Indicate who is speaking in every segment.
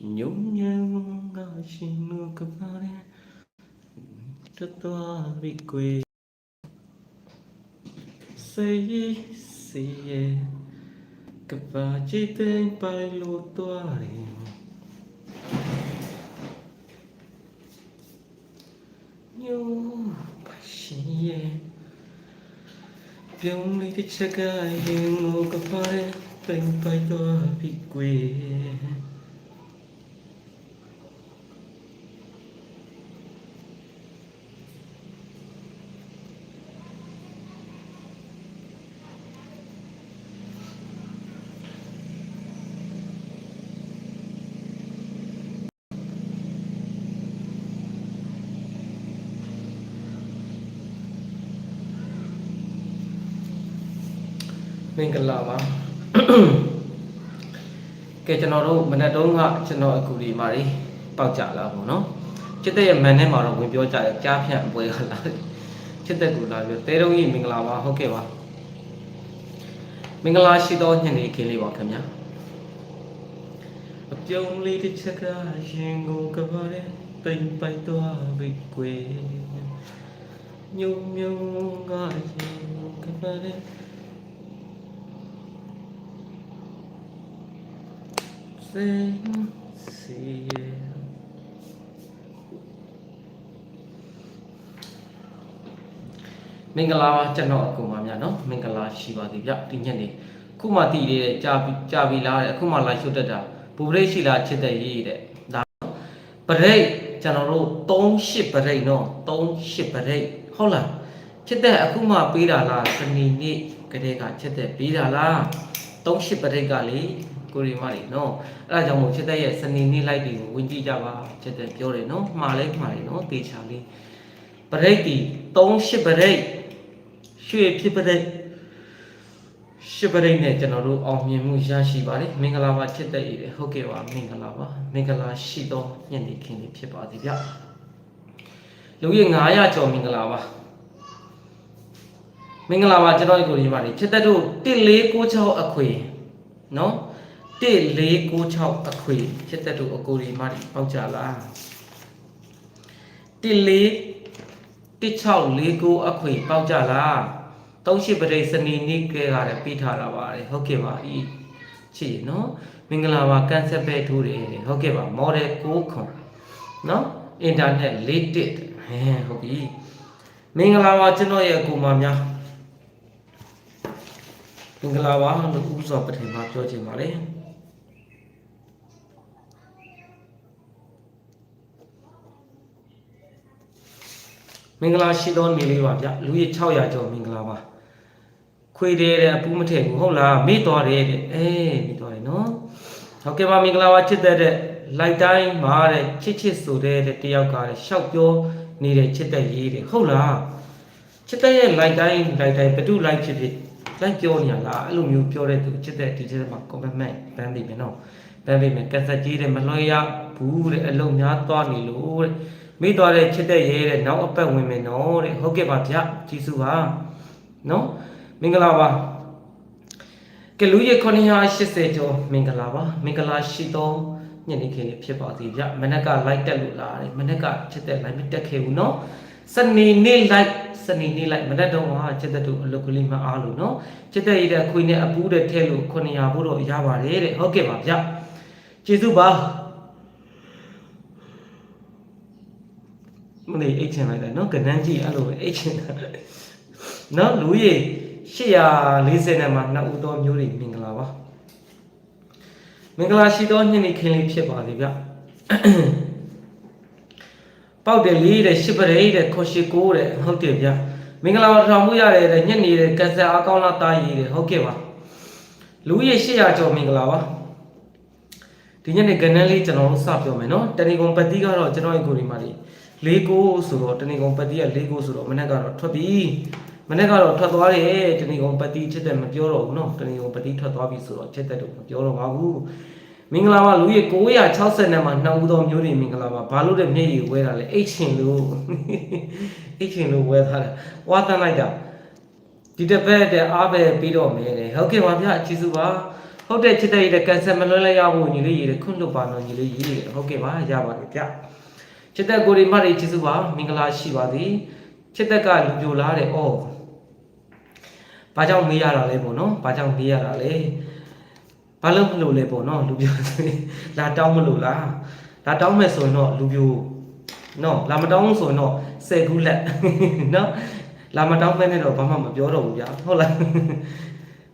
Speaker 1: ညုံညံကရှင်လူကပါရဲတတော်ရီကွေစေးစီရဲ့ကပါချစ်တဲ့ပိုင်လို့တော်ရင်ညိုပါရှင်ရဲ့ပြုံးလေးတစ်ချက်ကရင်ကိုကပါရဲပိန်ပိုက်တော့ပြီးကွေ မင်္ဂလာပါကဲကျွန်တော်တို့မနက်တုန်းကကျွန်တော်အကူဒီမာရီပေါက်ကြလာပေါ့နော်ချစ်တဲ့ရဲ့မန်နဲ့မှာတော့ဝင်ပြောကြတယ်ကြားဖြန့်အပွဲကလာတယ်ချစ်တဲ့ကူလာပြောတဲတုံးကြီးမင်္ဂလာပါဟုတ်ကဲ့ပါမင်္ဂလာရှိသောညနေခင်းလေးပါခင်ဗျာအပြုံးလေးတစ်ချက်ကရင်ကိုကပါရဲပိန်ပိုက်သွားပြီကွယ်ညုံညုံကရင်ကပါရဲ thing seeing ။မင်္ဂလာပါကျွန်တော်အကူမများနော်မင်္ဂလာရှိပါသည်ဗျဒီညနေခုမှတည်နေတဲ့ကြာပြီကြာပြီလားတဲ့အခုမှလာရှုတတ်တာဘူပရိတ်ရှိလားချစ်တဲ့ရေးတဲ့ဒါပရိတ်ကျွန်တော်တို့38ပရိတ်နော်38ပရိတ်ဟုတ်လားချစ်တဲ့အခုမှပေးတာလားစနေနေ့ကတည်းကချစ်တဲ့ပေးတာလား38ပရိတ်ကလေ ကိုရီမားနေနော်အဲ့ဒါကြောင့်မို့ချစ်သက်ရဲ့စနေနေ့လိုက်တွေကိုဝင်ကြည့်ကြပါချစ်သက်ပြောတယ်နော်မှားလဲမှားတယ်နော်တေချာလေးပရိတ်တီ38ပရိတ်ရွှေဖြစ်ပရိတ်ရှစ်ပရိတ်နဲ့ကျွန်တော်တို့အောင်မြင်မှုရရှိပါတယ်မင်္ဂလာပါချစ်သက်ရည်ဟုတ်ကဲ့ပါမင်္ဂလာပါမင်္ဂလာရှိသောညနေခင်းလေးဖြစ်ပါသည်ဗျလူရည်900ကျော်မင်္ဂလာပါမင်္ဂလာပါကျွန်တော်ဒီကိုဒီမှာနေချစ်သက်တို့1496အခွေနော် 1496အခွေချစ်တဲ့တို့အကိုဒီမှာပေါက်ကြလား14 1649အခွေပေါက်ကြလား38ပရိစနေနေ့ကဲကလည်းပြီးထားတာပါတယ်ဟုတ်ကဲ့ပါဤချီနော်မင်္ဂလာပါကန်ဆက်ပဲထိုးတယ်ဟုတ်ကဲ့ပါ model 6ခွန်နော် internet latest ဟဲဟုတ်ပြီမင်္ဂလာပါကျွန်တော်ရဲ့အကူမများမင်္ဂလာပါလို့ဥစွာပထမပြောချင်ပါတယ် မင်္ဂလာရှိသောနေ့လေးပါဗျလူကြီး600ကျော်မင်္ဂလာပါခွေတယ်တဲ့အပူးမထည့်ဘူးဟုတ်လားမေ့သွားတယ်တဲ့အေးမေ့သွားတယ်နော်ဟုတ်ကဲ့ပါမင်္ဂလာပါချစ်တဲ့တဲ့လိုက်တိုင်းမာတဲ့ချစ်ချစ်ဆိုတဲ့တဲ့တယောက်ကတဲ့ရှောက်ပြောနေတဲ့ချစ်တဲ့ရေးတယ်ဟုတ်လားချစ်တဲ့ရဲ့လိုက်တိုင်းလိုက်တိုင်းဘယ်သူလိုက်ဖြစ်ဖြစ်လိုက်ပြောနေရလားအဲ့လိုမျိုးပြောတဲ့သူချစ်တဲ့ဒီထဲမှာ comment ဘန်းပြီမယ်နော်ဘန်းပြီမယ်ကက်ဆက်ကြီးတဲ့မလွှဲရဘူးတဲ့အလုံးများသွားနေလို့တဲ့ မိသွားတဲ့ချစ်တဲ့ရဲတဲ့နောက်အပတ်ဝင်မယ်နော်တဲ့ဟုတ်ကဲ့ပါဗျကြည်စုပါနော်မင်္ဂလာပါကလူရ980ကျော်မင်္ဂလာပါမင်္ဂလာရှိသောညနေခင်းလေးဖြစ်ပါသည်ဗျမနက်က like တက်လို့လာတယ်မနက်ကချစ်တဲ့ like မတက်ခဲ့ဘူးနော်စနေနေ့ like စနေနေ့ like မနက်တော့ဟာချစ်တဲ့တို့အလုပ်ကလေးမအားလို့နော်ချစ်တဲ့ရတဲ့ခွေနဲ့အပူးတဲ့ထဲလို့900ဖို့တော့ရပါတယ်တဲ့ဟုတ်ကဲ့ပါဗျကျေးဇူးပါ မနေအိတ်ချင်လိုက်တယ်နော်ကနန်းကြီးအဲ့လိုပဲအိတ်ချင်တာနော်လူကြီး840နဲ့မှနှစ်ဦးသောမျိုးတွေမင်္ဂလာပါမင်္ဂလာရှိသောညနေခင်းလေးဖြစ်ပါစေဗျပေါက်တယ်လေးတဲ့ရှစ်ပရိတဲ့ခေါ်ရှိကိုတဲ့ဟုတ်တယ်ဗျမင်္ဂလာပါထောင်မှုရတယ်တဲ့ညက်နေတဲ့ကန်ဆာအကောင်းလာတာရည်တဲ့ဟုတ်ကဲ့ပါလူကြီး800ကျော်မင်္ဂလာပါဒီညနေကနန်းလေးကျွန်တော်တို့စပြောမယ်နော်တဏီကုံပတိကတော့ကျွန်တော်ရဲ့ကိုယ်ဒီမှာလေး လေးကိုဆိုတော့တဏီကုံပတိကလေးကိုဆိုတော့မနေ့ကတော့ထွက်ပြီမနေ့ကတော့ထွက်သွားတယ်တဏီကုံပတိချစ်တယ်မပြောတော့ဘူးနော်တဏီကုံပတိထွက်သွားပြီဆိုတော့ချစ်တယ်တော့မပြောတော့ပါဘူးမင်္ဂလာပါလူကြီး960နဲ့မှနှစ်ဦးသောမျိုးတွေမင်္ဂလာပါဘာလို့လဲမျက်ရည်ဝဲတာလဲအိတ်ချင်လို့အိတ်ချင်လို့ဝဲထားတယ်ဝါတန်းလိုက်တာဒီတစ်ပတ်တဲ့အားပဲပြီးတော့မယ်တဲ့ဟုတ်ကဲ့ပါဗျအချီစုပါဟုတ်တယ်ချစ်တဲ့ရတဲ့ကန်ဆယ်မလွှဲလိုက်ရဖို့ညီလေးရတဲ့ခွန့်လွတ်ပါနော်ညီလေးရတဲ့ဟုတ်ကဲ့ပါရပါတယ်ဗျ ချစ်တဲ့ကိုရီမတွေချစ်စုပါမင်္ဂလာရှိပါသည်ချစ်တဲ့ကလူပြိုလာတဲ့အော်ဘာကြောင့်မေးရတာလဲပေါ့နော်ဘာကြောင့်မေးရတာလဲဘာလို့မလို့လဲပေါ့နော်လူပြိုလာတောင်းမလို့လားလာတောင်းမဲ့ဆိုရင်တော့လူပြိုနော်လာမတောင်းဆိုရင်တော့ဆယ်ခုလက်နော်လာမတောင်းမဲ့နဲ့တော့ဘာမှမပြောတော့ဘူးဗျာဟုတ်လား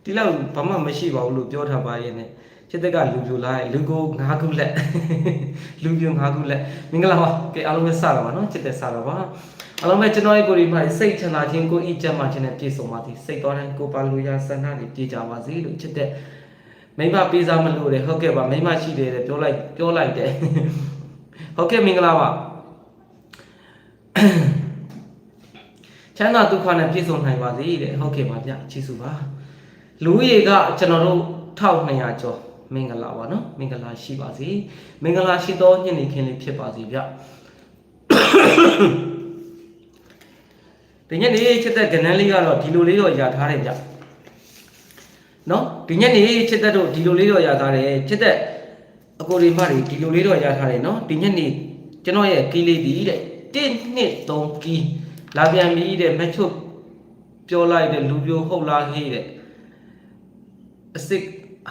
Speaker 1: ဒီလောက်ဘာမှမရှိပါဘူးလို့ပြောထားပါရဲ့နဲ့ ချစ်တဲ့ကလူပြိုလာလူကို၅ခုလက်လူပြို၅ခုလက်မင်္ဂလာပါကဲအားလုံးပဲစတာပါနော်ချစ်တဲ့စတာပါအားလုံးပဲကျွန်တော်ရဲ့ကိုယ်ဒီမှာစိတ်ချမ်းသာခြင်းကိုယ်ဤကျမ်းမာခြင်းနဲ့ပြည့်စုံပါသည်စိတ်တော်တိုင်းကိုယ်ပါလူရဆန္ဒတွေပြည့်ကြပါစေလို့ချစ်တဲ့မိမပေးစားမလို့တယ်ဟုတ်ကဲ့ပါမိမရှိတယ်တဲ့ပြောလိုက်ပြောလိုက်တယ်ဟုတ်ကဲ့မင်္ဂလာပါချမ်းသာဒုက္ခနဲ့ပြည့်စုံနိုင်ပါစေတဲ့ဟုတ်ကဲ့ပါဗျချီးစုပါလူဦးရေကကျွန်တော်တို့1200ကျော် မင်္ဂလာပါနော်မင်္ဂလာရှိပါစေမင်္ဂလာရှိသောညနေခင်းလေးဖြစ်ပါစေဗျဒီညနေချစ်တဲ့ကနန်းလေးကတော့ဒီလိုလေးတော့ယာထားတယ်ဗျနော်ဒီညနေချစ်တဲ့တို့ဒီလိုလေးတော့ယာထားတယ်ချစ်တဲ့အကိုတွေမတွေဒီလိုလေးတော့ယာထားတယ်နော်ဒီညနေကျွန်တော်ရဲ့ကီးလေးဒီတဲ့1နှစ်3ကီးလာပြန်ပြီတဲ့မချွတ်ပြောလိုက်တဲ့လူပြိုဟုတ်လားဟေးတဲ့အစ်စ်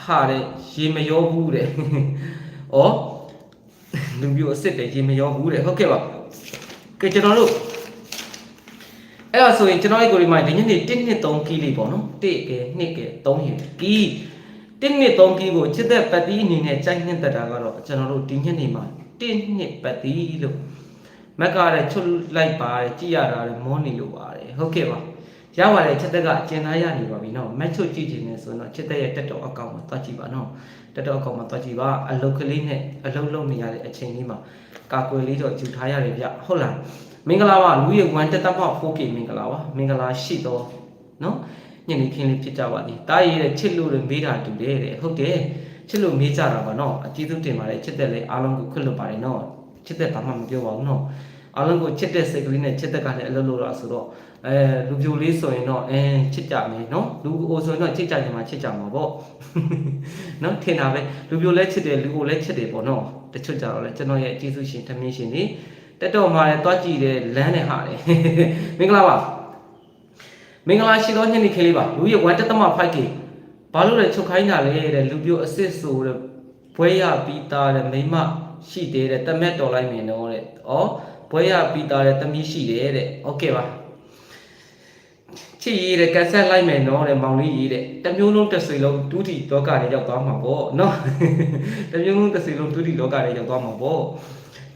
Speaker 1: ဟာတဲ့ရေမရောဘူးတဲ့။ဩလူပြိုအစ်စ်တဲ့ရေမရောဘူးတဲ့ဟုတ်ကဲ့ပါ။ကဲကျွန်တော်တို့အဲ့ဒါဆိုရင်ကျွန်တော်ရဲ့ကိုရီမိုင်းဒီညနေ1နှစ်3ကီလေးပေါ့နော်1ကဲ2ကဲ3ရကီ1နှစ်3ကီကိုချစ်တဲ့ပတ်တီးအနေနဲ့ကြိုက်နှစ်သက်တာကတော့ကျွန်တော်တို့ဒီညနေမှာ1နှစ်ပတ်တီးလို့မက်ကလည်းချွတ်လိုက်ပါတယ်ကြည်ရတာလည်းမောနေလို့ပါတယ်ဟုတ်ကဲ့ပါ ရပါတယ်ချက်သက်ကအကျဉ်းသားရနေပါပြီနော်မက်ချွတ်ကြည့်ချင်နေဆိုတော့ချက်သက်ရဲ့တက်တော်အကောင့်မှာတွားကြည့်ပါနော်တက်တော်အကောင့်မှာတွားကြည့်ပါအလုတ်ကလေးနဲ့အလုတ်လုံးနေရတဲ့အချိန်လေးမှာကာကွယ်လေးတော့ယူထားရတယ်ဗျဟုတ်လားမင်္ဂလာပါလူရဝမ်တက်တက်ဖောက် 4K မင်္ဂလာပါမင်္ဂလာရှိတော့နော်ညနေခင်းလေးဖြစ်ကြပါသည်တားရည်တဲ့ချစ်လို့လည်းမေးတာတူတယ်တဲ့ဟုတ်တယ်ချစ်လို့မေးကြတာပါနော်အကျေးဇူးတင်ပါတယ်ချစ်တဲ့လေးအားလုံးကိုခွင့်လွှတ်ပါတယ်နော်ချစ်တဲ့ဘာမှမပြောပါဘူးနော်အားလုံးကိုချစ်တဲ့စိတ်ကလေးနဲ့ချစ်တဲ့ကလည်းအလုပ်လုပ်တာဆိုတော့ အဲလူပြိုလေးဆိုရင်တော့အဲချစ်ကြမယ်နော်လူအိုဆိုရင်တော့ချစ်ကြကြမှာချစ်ကြမှာပေါ့နော်ထင်တာပဲလူပြိုလည်းချစ်တယ်လူအိုလည်းချစ်တယ်ပေါ့နော်တချို့ကြတော့လေကျွန်တော်ရဲ့ကျေးဇူးရှင်ထမင်းရှင်နေတက်တော်မှာလည်းတွားကြည့်တယ်လမ်းနဲ့ဟာတယ်မင်္ဂလာပါမင်္ဂလာရှိသောညနေခင်းလေးပါလူရဲ့1တက်သမ 5K ဘာလို့လဲချုပ်ခိုင်းတာလဲတဲ့လူပြိုအစ်စ်ဆိုတဲ့ဘွဲရပြီးသားတဲ့မိမရှိသေးတယ်တမက်တော်လိုက်မြင်တော့တဲ့ဩဘွဲရပြီးသားတဲ့တမီးရှိတယ်တဲ့โอเคပါ ချစ်ရေးတဲ့ကန်ဆက်လိုက်မယ်နော်တဲ့မောင်လေးရေးတဲ့တမျိုးလုံးတစ်စိလုံးဒုတိလောကထဲရောက်သွားမှာပေါ့နော်တမျိုးလုံးတစ်စိလုံးဒုတိလောကထဲရောက်သွားမှာပေါ့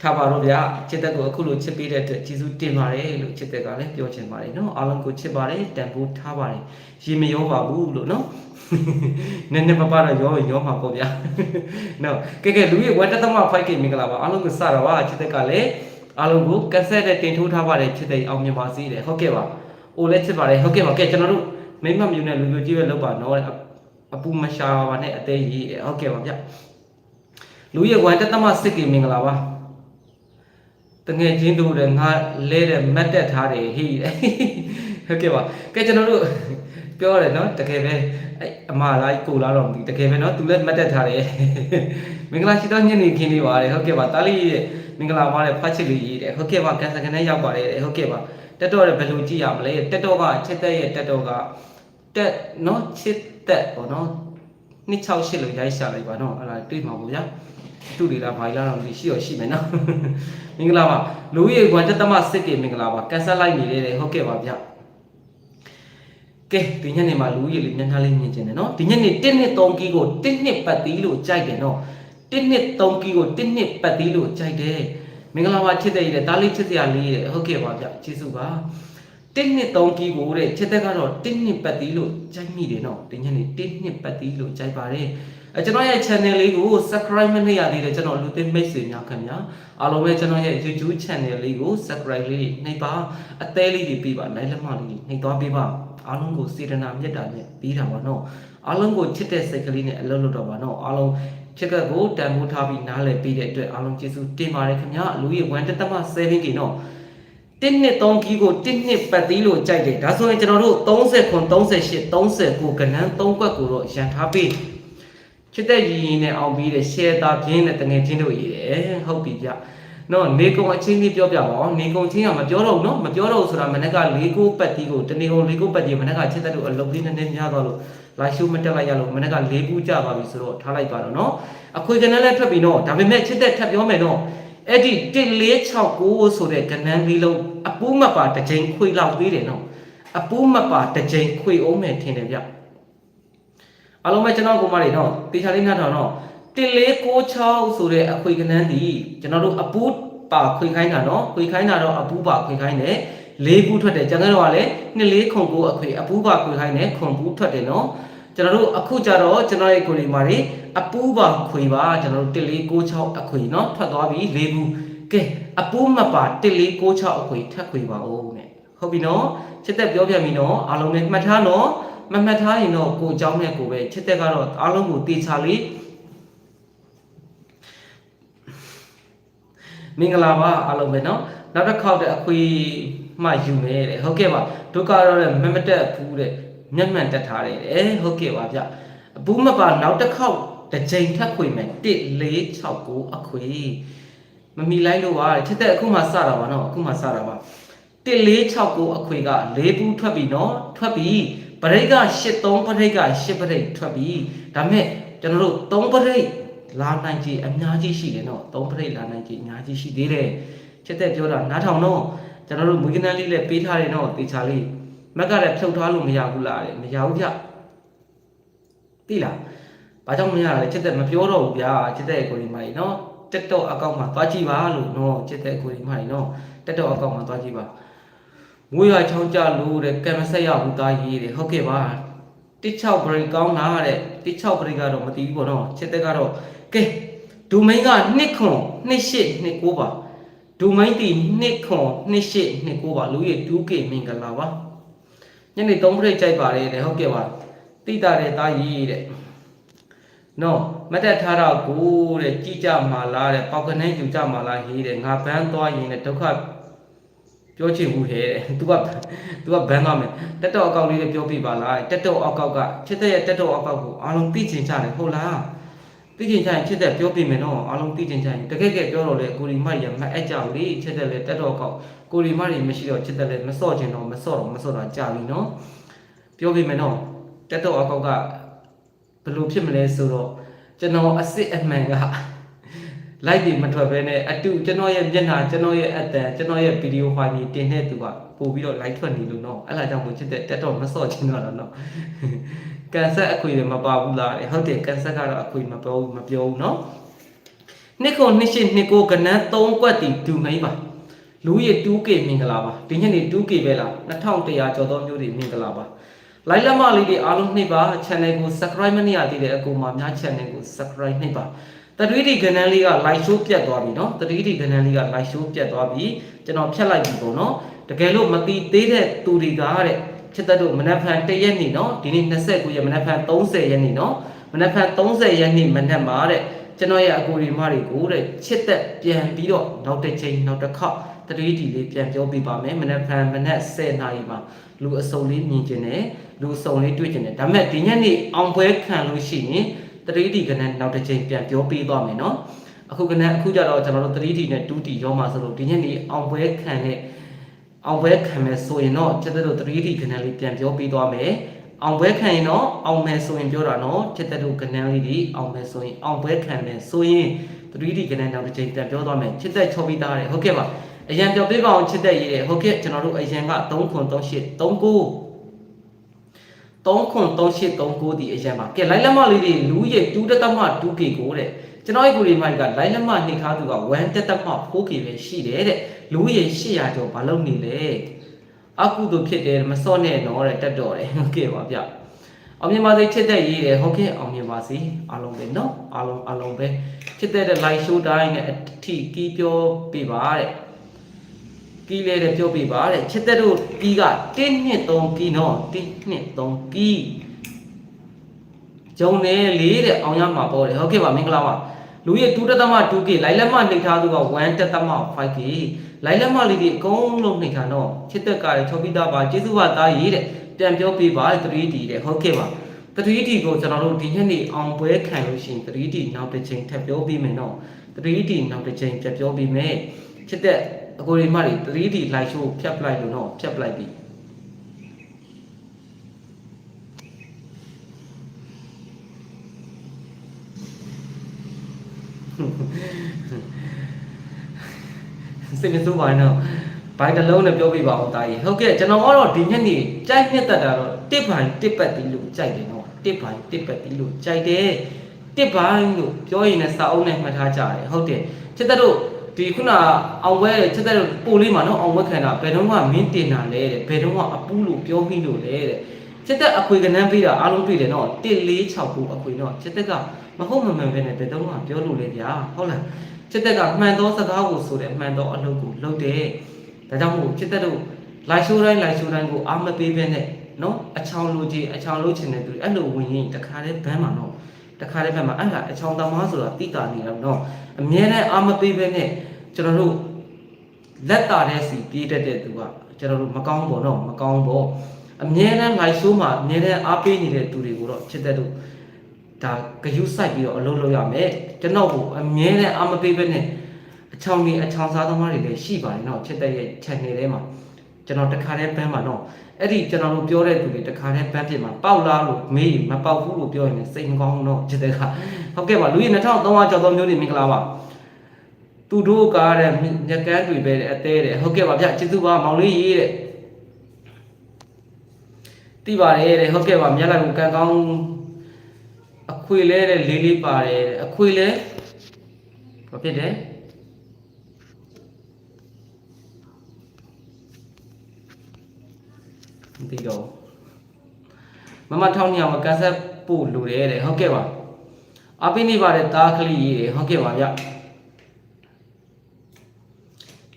Speaker 1: ထားပါတော့ဗျာချစ်တဲ့ကိုအခုလိုချစ်ပေးတဲ့အတွက်ကျေးဇူးတင်ပါတယ်လို့ချစ်တဲ့ကလည်းပြောချင်ပါတယ်နော်အားလုံးကိုချစ်ပါတယ်တန်ဖိုးထားပါတယ်ရေမရောပါဘူးလို့နော်နည်းနည်းပပတော့ရောရောမှာပေါ့ဗျာနော်ကဲကဲလူရဲ့ဝတ်တသမဖိုက်ကမင်္ဂလာပါအားလုံးကိုစတာပါချစ်တဲ့ကလည်းအားလုံးကိုကက်ဆက်နဲ့တင်ထိုးထားပါတယ်ချစ်တဲ့အောင်မြင်ပါစေတဲ့ဟုတ်ကဲ့ပါ အိုလည်းချစ်ပါတယ်ဟုတ်ကဲ့ပါကဲကျွန်တော်တို့မိမမြူနဲ့လူမျိုးကြီးပဲလောက်ပါနော်အပူမရှာပါနဲ့အသေးကြီးဟုတ်ကဲ့ပါဗျလူရဲ့ဝတ်တသမစစ်ကမင်္ဂလာပါတငယ်ချင်းတို့လည်းငါလဲတဲ့မတ်တက်ထားတယ်ဟိဟုတ်ကဲ့ပါကဲကျွန်တော်တို့ပြောရတယ်နော်တကယ်ပဲအဲ့အမလားကိုလားတော့မသိတကယ်ပဲနော်သူလည်းမတ်တက်ထားတယ်မင်္ဂလာရှိသောညနေခင်းလေးပါတယ်ဟုတ်ကဲ့ပါတားလေးရဲ့မင်္ဂလာပါတဲ့ဖတ်ချစ်လေးရေးတယ်ဟုတ်ကဲ့ပါကန်ဆန်ကနေရောက်ပါတယ်ဟုတ်ကဲ့ပါ တက်တော့လည်းဘယ်လိုကြည့်ရမလဲတက်တော့ကချစ်တဲ့ရဲ့တက်တော့ကတက်နော်ချစ်တက်ပေါ့နော်268လို့ရိုက်ရှာလိုက်ပါနော်အဲ့ဒါတွေ့မှာပေါ့ဗျာသူ့တွေလားဘာလာတော့ဒီရှိရရှိမယ်နော်မင်္ဂလာပါလူကြီးကွမ်တက်သမစစ်ကေမင်္ဂလာပါကန်ဆယ်လိုက်နေတယ်ဟုတ်ကဲ့ပါဗျကဲဒီညနေမှာလူကြီးလေးမျက်နှာလေးမြင်ကျင်တယ်နော်ဒီညနေ1နှစ်3ကီကို1နှစ်ပတ်သီးလို့ကြိုက်တယ်နော်1နှစ်3ကီကို1နှစ်ပတ်သီးလို့ကြိုက်တယ် မင်္ဂလာပါချစ်တဲ့ရတဲ့ဒါလေးချစ်စရာလေးတဲ့ဟုတ်ကဲ့ပါဗျကျေးဇူးပါ1နှစ်3ကီကိုတဲ့ချစ်တဲ့ကတော့1နှစ်ပတ်သီးလို့ကြိုက်မိတယ်နော်ဒီညနေ1နှစ်ပတ်သီးလို့ကြိုက်ပါတယ်အဲကျွန်တော်ရဲ့ channel လေးကို subscribe မလုပ်ရသေးတဲ့ကျွန်တော်လူသစ်မိတ်ဆွေများခင်ဗျာအားလုံးပဲကျွန်တော်ရဲ့ YouTube channel လေးကို subscribe လေးနှိပ်ပါအသေးလေးတွေပြပါနိုင်လက်မလေးနှိပ်သွားပေးပါအားလုံးကိုစေတနာမေတ္တာနဲ့ပြီးတာပါနော်အားလုံးကိုချစ်တဲ့စိတ်ကလေးနဲ့အလုပ်လုပ်တော့ပါနော်အားလုံး ချက်ကကိုတန်ဖိုးထားပြီးနားလည်ပြီးတဲ့အတွက်အားလုံးကျေးဇူးတင်ပါတယ်ခင်ဗျာလူကြီး1တက်မ7ကီနော်1နှစ်3ကီကို1နှစ်ပတ်သီးလို့ကြိုက်တယ်ဒါဆိုရင်ကျွန်တော်တို့30ခွန်38 39ကဏ္ဍ3ကွက်ကိုတော့ရန်ထားပေးချစ်တဲ့ရည်ရည်နဲ့အောင်ပြီးတဲ့ share တာပြင်းတဲ့တငယ်ချင်းတို့ရည်တယ်ဟုတ်ပြီဗျနော်နေကုံအချင်းကြီးပြောပြပါအောင်နေကုံချင်းကမပြောတော့ဘူးနော်မပြောတော့ဘူးဆိုတာမနေ့က၄ကိုပတ်တီးကိုတနေကုန်၄ကိုပတ်တီးမနေ့ကချစ်တဲ့တို့အလုပ်လေးနည်းနည်းများသွားလို့ လာရှိုးမတက်လိုက်ရလို့မနေ့က၄ကူကြပါပြီဆိုတော့ထားလိုက်ပါတော့နော်အခွေကနန်းလည်းထွက်ပြီနော်ဒါပေမဲ့ချစ်တဲ့ထပ်ပြောမယ်နော်အဲ့ဒီ1469ဆိုတဲ့ကနန်းလေးလုံးအပူးမပါတစ်ချိန်ခွေလောက်သေးတယ်နော်အပူးမပါတစ်ချိန်ခွေအောင်မယ်ထင်တယ်ဗျအားလုံးပဲကျွန်တော်ကိုမလေးနော်တေချာလေးနားထောင်နော်1496ဆိုတဲ့အခွေကနန်းဒီကျွန်တော်တို့အပူးပါခွေခိုင်းတာနော်ခွေခိုင်းတာတော့အပူးပါခွေခိုင်းတယ် လေးခုထွက်တယ်ကျန်တဲ့တော့ကလည်းနှစ်လေးခုံကိုအခွေအပူးပါခွေခိုင်းတယ်ခုံဘူးထွက်တယ်နော်ကျွန်တော်တို့အခုကြတော့ကျွန်တော်ရဲ့ကိုယ်ဒီမာတွေအပူးပါခွေပါကျွန်တော်တို့1496အခွေနော်ထွက်သွားပြီလေးခုကဲအပူးမပါ1496အခွေထပ်ခွေပါဦးနဲ့ဟုတ်ပြီနော်ချစ်သက်ပြောပြပြီနော်အားလုံးနဲ့မှတ်ထားနော်မမှတ်ထားရင်တော့ကိုအเจ้าနဲ့ကိုပဲချစ်သက်ကတော့အားလုံးကိုတေချာလေးမင်္ဂလာပါအားလုံးပဲเนาะနောက်တစ်ခေါက်တဲ့အခွေ မှယူမယ်တဲ့ဟုတ်ကဲ့ပါဒုက္ခတော့လည်းမမတက်ဘူးတဲ့မျက်မှန်တက်ထားတယ်တဲ့ဟုတ်ကဲ့ပါဗျအဘူးမပါနောက်တစ်ခေါက်တစ်ချိန်ထပ်ခွေမယ်1 4 6 9အခွေမမီလိုက်လို့ပါတဲ့ထက်တဲ့အခုမှစတာပါနော်အခုမှစတာပါ1469အခွေက၄ဘူးထွက်ပြီနော်ထွက်ပြီပရိတ်က83ပရိတ်က10ပရိတ်ထွက်ပြီဒါမဲ့ကျွန်တော်တို့3ပရိတ်လာနိုင်ကြီးအများကြီးရှိတယ်နော်3ပရိတ်လာနိုင်ကြီးအများကြီးရှိသေးတယ်ချက်သက်ပြောတာနားထောင်တော့ ကျွန်တော်တို့မူကနန်းလေးလည်းပေးထားတယ်နော်တေချာလေးမက်ကလည်းဖြုတ်ထားလို့မရဘူးလားတဲ့မရဘူးဗျတိလားဘာကြောင့်မရလဲချက်သက်မပြောတော့ဘူးဗျာချက်သက်ကိုရီမာကြီးနော်တက်တော့အကောင့်မှာသွားကြည့်ပါလို့နော်ချက်သက်ကိုရီမာကြီးနော်တက်တော့အကောင့်မှာသွားကြည့်ပါမိုးရွာချောင်းကြလို့တဲ့ကံမဆက်ရဘူးသားရေးတယ်ဟုတ်ကဲ့ပါတစ်ချောက်ဘရိတ်ကောင်းတာတဲ့တစ်ချောက်ဘရိတ်ကတော့မတီးဘူးပေါ့နော်ချက်သက်ကတော့ကဲဒိုမိန်က2ခွန်28 29ပါ ဒိုမိုင်းတီ2ခွန်28 29ပါလူရဲ့ 2K မင်္ဂလာပါညနေ3 break ကြိုက်ပါတယ်တဲ့ဟုတ်ကဲ့ပါတိတာတဲ့သားရေးတဲ့နော်မတ်တက်ထားတော့ကိုတဲ့ကြည်ကြမှာလားတဲ့ပေါက်ကနေယူကြမှာလားဟေးတဲ့ငါဘန်းသွားရင်တဲ့ဒုက္ခပြောချင်ဘူးဟဲ့တဲ့ तू က तू ကဘန်းသွားမယ်တက်တော့အကောက်လေးလည်းပြောပြပါလားတက်တော့အကောက်ကချစ်တဲ့ရဲ့တက်တော့အကောက်ကိုအားလုံးသိချင်ကြတယ်ဟုတ်လား သိချင်ကြရင်ချစ်တဲ့ပြောပြမယ်နော်အားလုံးသိချင်ကြရင်တကယ်ကဲပြောတော့လေကိုရီမရမအပ်ကြဘူးလေချစ်တဲ့လေတက်တော့အကောက်ကိုရီမတွေမရှိတော့ချစ်တဲ့လေမစော့ချင်တော့မစော့တော့မစော့တော့ကြာပြီနော်ပြောပြမယ်နော်တက်တော့အကောက်ကဘယ်လိုဖြစ်မလဲဆိုတော့ကျွန်တော်အစ်စ်အမှန်ကလိုက်ပြီးမထွက်ဘဲနဲ့အတူကျွန်တော်ရဲ့မျက်နှာကျွန်တော်ရဲ့အတန်ကျွန်တော်ရဲ့ဗီဒီယိုဖိုင်ကြီးတင်တဲ့သူကပို့ပြီးတော့ like ထွက်နေလို့နော်အဲ့ဒါကြောင့်မို့ချစ်တဲ့တက်တော့မစော့ချင်တော့တော့နော် ကန်ဆက်အခွေတွေမပါဘူးလားတဲ့ဟုတ်တယ်ကန်ဆက်ကတော့အခွေမပြောဘူးမပြောဘူးနော်နှစ်ခုနှစ်ရှိနှစ်ကိုကနန်း3ကွက်တီဒူမိန်ပါလူရည် 2K မင်္ဂလာပါဒီညနေ 2K ပဲလား2100ကျော်သောမျိုးတွေမင်္ဂလာပါလိုက်လက်မလေးတွေအားလုံးနှိပ်ပါ channel ကို subscribe မနေရသေးတဲ့အကူမှာများ channel ကို subscribe နှိပ်ပါတတိတိကဏ္ဍလေးက live show ပြတ်သွားပြီเนาะတတိတိကဏ္ဍလေးက live show ပြတ်သွားပြီကျွန်တော်ဖြတ်လိုက်ပြီပေါ့เนาะတကယ်လို့မတီးသေးတဲ့သူတွေကတဲ့ ချစ်သက်တို့မနက်ဖြန်1ရက်နေ့နော်ဒီနေ့29ရက်မနက်ဖြန်30ရက်နေ့နော်မနက်ဖြန်30ရက်နေ့မနက်မှာတဲ့ကျွန်တော်ရဲ့အကူရီမတွေကိုတဲ့ချစ်သက်ပြန်ပြီးတော့နောက်တစ်ချိန်နောက်တစ်ခေါက်တတိတီလေးပြန်ပြောပြပါမယ်မနက်ဖြန်မနက်10နာရီမှာလူအစုံလေးမြင်ကျင်တယ်လူအစုံလေးတွေ့ကျင်တယ်ဒါပေမဲ့ဒီညနေအောင်ပွဲခံလို့ရှိရင်တတိတီကနဲ့နောက်တစ်ချိန်ပြန်ပြောပြသွားမယ်နော်အခုကနဲ့အခုကြတော့ကျွန်တော်တို့တတိတီနဲ့ဒုတီရောမှာဆိုလို့ဒီညနေအောင်ပွဲခံတဲ့ အောင်ပွဲခံမယ်ဆိုရင်တော့ချက်တဲ့တို့3ဒီကဏ္ဍလေးပြန်ပြောပြီးသွားမယ်အောင်ပွဲခံရင်တော့အောင်မယ်ဆိုရင်ပြောတာနော်ချက်တဲ့တို့ကဏ္ဍလေးဒီအောင်မယ်ဆိုရင်အောင်ပွဲခံမယ်ဆိုရင်3ဒီကဏ္ဍနောက်တစ်ချိန်ပြန်ပြောသွားမယ်ချက်တဲ့ချောပြီးသားတယ်ဟုတ်ကဲ့ပါအရန်ပြောပေးပါအောင်ချစ်တဲ့ရေးတယ်ဟုတ်ကဲ့ကျွန်တော်တို့အရန်က3.38 39 3.3839ဒီအရန်ပါကဲလိုက်လက်မလေးတွေလူရဲ့2.2 2K ကိုတဲ့ ကျွန်တော်ရဲ့ကိုရီမိုက်ကလိုက်လက်မနှိထားသူက1.4k ပဲရှိတယ်တဲ့လူရဲ့800ကျော်ဘာလို့နေလဲအကုသို့ဖြစ်တယ်မစော့နဲ့တော့တဲ့တက်တော့တယ်ဟုတ်ကဲ့ပါဗျအောင်မြင်ပါစေချစ်တဲ့ရေးတယ်ဟုတ်ကဲ့အောင်မြင်ပါစေအားလုံးပဲเนาะအားလုံးအားလုံးပဲချစ်တဲ့ live show တိုင်းနဲ့အထီကီးပြောပြပါတဲ့ကီးလေတဲ့ပြောပြပါတဲ့ချစ်တဲ့တို့ကီးက1နှစ်3ကီးနော်1နှစ်3ကီးဂျုံနေလေးတဲ့အောင်ရမှာပေါ့တယ်ဟုတ်ကဲ့ပါမင်္ဂလာပါ လူရဲ့ 2.2k လိုက်လက်မနှိပ်ထားသူက 1.5k လိုက်လက်မလေးတွေအကုန်လုံးနှိပ်ထားတော့ချစ်သက်ကလည်းချုပ်ပြီးသားပါကျေးဇူးပါသားရေးတဲ့ပြန်ပြောပြပါ 3D တဲ့ဟုတ်ကဲ့ပါ 3D ကိုကျွန်တော်တို့ဒီညနေအောင်ပွဲခံလို့ရှိရင် 3D နောက်တစ်ချိန်ထပ်ပြောပြီးမယ်နော် 3D နောက်တစ်ချိန်ပြပြောပြီးမယ်ချစ်တဲ့အကိုရီမတွေ 3D live show ဖြတ်ပလိုက်လို့နော်ဖြတ်ပလိုက်ပြီ စိတ်မဆိုးပါနဲ့တော့ဘိုင်တစ်လုံးနဲ့ပြောပြပါအောင်တာကြီးဟုတ်ကဲ့ကျွန်တော်ကတော့ဒီညနေကြိုက်နှစ်သက်တာတော့တစ်ဘိုင်တစ်ပတ်တီးလို့ကြိုက်တယ်နော်တစ်ဘိုင်တစ်ပတ်တီးလို့ကြိုက်တယ်တစ်ဘိုင်လို့ပြောရင်လည်းစာအုပ်နဲ့မှတ်ထားကြတယ်ဟုတ်တယ်ချစ်တဲ့တို့ဒီခုနအောင်ဝဲချစ်တဲ့တို့ပို့လေးမှာနော်အောင်ဝဲခံတာဘယ်တော့မှမင်းတင်တာလဲတဲ့ဘယ်တော့မှအပူးလို့ပြောမိလို့လဲတဲ့ ချစ်တဲ့အခွေကနန်းပေးတာအားလုံးတွေ့တယ်နော်146ခုအခွေနော်ချစ်တဲ့ကမဟုတ်မမှန်ပဲနဲ့ဘယ်တော့မှပြောလို့လေဗျာဟုတ်လားစစ်တပ်ကမှန်သောစကားကိုဆိုတဲ့အမှန်သောအလုပ်ကိုလုပ်တယ်။ဒါကြောင့်မို့စစ်တပ်တို့လိုက်ရှိုးတိုင်းလိုက်ရှိုးတိုင်းကိုအာမပေးပဲနဲ့နော်အချောင်းလိုကြီးအချောင်းလိုချင်တဲ့သူတွေအဲ့လိုဝင်ရင်တခါတည်းဘန်းမှာနော်တခါတည်းဘန်းမှာအဲ့ဒါအချောင်းသမားဆိုတာတိတာနေတော့နော်အမြဲတမ်းအာမပေးပဲနဲ့ကျွန်တော်တို့လက်တာတဲ့စီပြေးတတ်တဲ့သူကကျွန်တော်တို့မကောင်းဘောနော်မကောင်းဘော အမြဲတမ်းလိုက်ရှိုးမှာအမြဲတမ်းအားပေးနေတဲ့သူတွေကိုတော့စစ်တပ်တို့ဒါဂယုစိုက်ပြီးတော့အလုပ်လုပ်ရမယ်ကျွန်တော်ကိုအမြဲတမ်းအမပေးပဲနဲ့အချောင်းကြီးအချောင်းစားသမားတွေလည်းရှိပါတယ်နော်ချစ်တဲ့ရဲ့ channel ထဲမှာကျွန်တော်တခါတည်းဘန်းမှာနော်အဲ့ဒီကျွန်တော်တို့ပြောတဲ့သူတွေတခါတည်းဘန်းဖြစ်မှာပေါက်လားလို့မေးရင်မပေါက်ဘူးလို့ပြောရင်လည်းစိတ်မကောင်းဘူးနော်ချစ်တဲ့ကဟုတ်ကဲ့ပါလူကြီး2300ကျော်သောမျိုးတွေမင်္ဂလာပါသူတို့ကားတဲ့ညကန်းတွေပဲတဲ့အသေးတဲ့ဟုတ်ကဲ့ပါဗျကျေးဇူးပါမောင်လေးရေးတဲ့ တိပါတယ်တဲ့ဟုတ်ကဲ့ပါမျက်လိုက်ကိုကန်ကောင်းအခွေလဲတဲ့လေးလေးပါတယ်တဲ့အခွေလဲဘာဖြစ်တယ်မသိတော့ဘူးမမထောင်းနေအောင်ကန်ဆက်ပို့လိုတယ်တဲ့ဟုတ်ကဲ့ပါအပိနေပါတယ်တားခလီရေးတယ်ဟုတ်ကဲ့ပါဗျ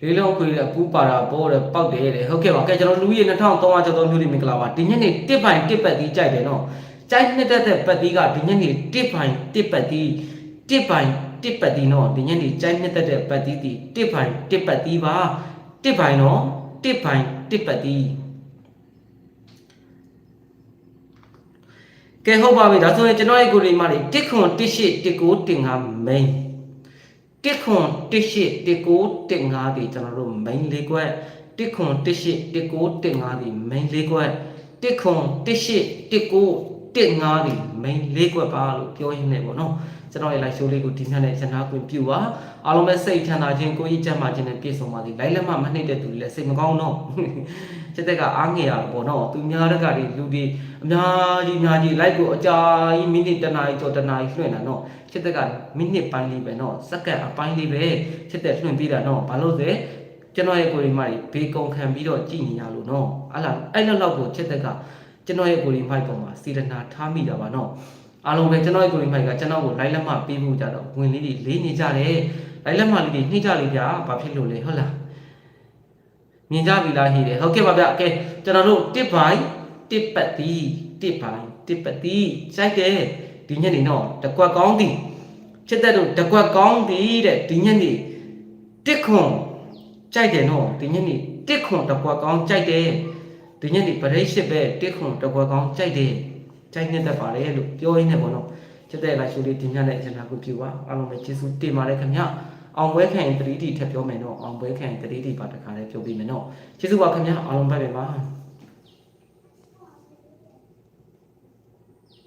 Speaker 1: လေးလုံးခွေတဲ့အပူပါတာပေါ်တယ်ပောက်တယ်တဲ့ဟုတ်ကဲ့ပါကဲကျွန်တော်လူကြီး2300ကျော်သောမျိုးတွေမင်္ဂလာပါဒီညနေတစ်ပိုင်တစ်ပတ်ကြီးကြိုက်တယ်နော်ကြိုက်နှစ်သက်တဲ့ပတ်တီးကဒီညနေတစ်ပိုင်တစ်ပတ်တီးတစ်ပိုင်တစ်ပတ်တီးနော်ဒီညနေကြိုက်နှစ်သက်တဲ့ပတ်တီးတီတစ်ပိုင်တစ်ပတ်တီးပါတစ်ပိုင်နော်တစ်ပိုင်တစ်ပတ်တီးကဲဟုတ်ပါပြီဒါဆိုရင်ကျွန်တော်ရဲ့ကိုရီမာတွေတစ်ခွန်တစ်ရှိတစ်ကိုတင်ငါ main တစ်ခွန်တစ်ရှိတစ်ကိုတင်ငါဒီကျွန်တော်တို့ main လေးကွက်တစ်ခွန်တစ်ရှိတစ်ကိုတင်ငါဒီ main လေးကွက်တစ်ခွန်တစ်ရှိတစ်ကို တစ်ငါဒီ main လေးကွက်ပါလို့ပြောရင်းနဲ့ပေါ့နော်ကျွန်တော်ရဲ့ live show လေးကိုဒီညနဲ့ရနာခွင့်ပြုပါအားလုံးပဲစိတ်ချမ်းသာခြင်းကိုယ်ကြီးကျန်းမာခြင်းနဲ့ပြည့်စုံပါစေလိုက်လက်မမနှိမ့်တဲ့သူတွေလည်းစိတ်မကောင်းတော့စစ်တက်ကအားငယ်ရတော့ပေါ့နော်သူများတက်ကတွေလူတွေအများကြီးအများကြီး live ကိုအကြာကြီးမိနစ်တစ်နာရီကျော်တစ်နာရီလွှင့်တာနော်စစ်တက်ကမိနစ်ပိုင်းလေးပဲနော်စက္ကန့်အပိုင်းလေးပဲစစ်တက်လွှင့်ပြီးတာနော်ဘာလို့လဲကျွန်တော်ရဲ့ကိုယ်ရီမတွေဘေကုံခံပြီးတော့ကြည်နေရလို့နော်အဲ့လားအဲ့လောက်လောက်ကိုစစ်တက်က ကျွန်တော်ရဲ့ကိုယ်ရီမိုက်ပေါ်မှာစေတနာထားမိတာပါနော်အားလုံးပဲကျွန်တော်ရဲ့ကိုယ်ရီမိုက်ကကျွန်တော်ကို live လက်မှပေးဖို့ကြတော့ဝင်လေးတွေလေးနေကြတယ် live လက်မှလေးတွေနှိမ့်ကြလေဗျာဘာဖြစ်လို့လဲဟုတ်လားမြင်ကြပြီလားဟိတယ်ဟုတ်ကဲ့ပါဗျကဲကျွန်တော်တို့တစ်ပိုင်းတစ်ပတ်တီးတစ်ပိုင်းတစ်ပတ်တီးစိုက်တယ်ဒီညနေတော့တကွက်ကောင်းသည်ချစ်တဲ့တို့တကွက်ကောင်းသည်တဲ့ဒီညနေတစ်ခွန်ကြိုက်တယ်နော်ဒီညနေတစ်ခွန်တကွက်ကောင်းကြိုက်တယ် ဒီညနေပရိရှိပဲတစ်ခွန်တကွက်ကောင်းကြိုက်တယ်ကြိုက်နေတတ်ပါလေလို့ပြောရင်းနဲ့ပေါ့နော်ချစ်တဲ့လိုက်ရှုလေးဒီညနဲ့ကျွန်တော်ကိုပြုပါအားလုံးပဲကျေးဇူးတင်ပါတယ်ခင်ဗျအောင်ပွဲခံရင် 3D ထပ်ပြောမယ်နော်အောင်ပွဲခံရင် 3D ပါတခါလေးပြောပြီးမယ်နော်ကျေးဇူးပါခင်ဗျအားလုံးပဲပဲပါ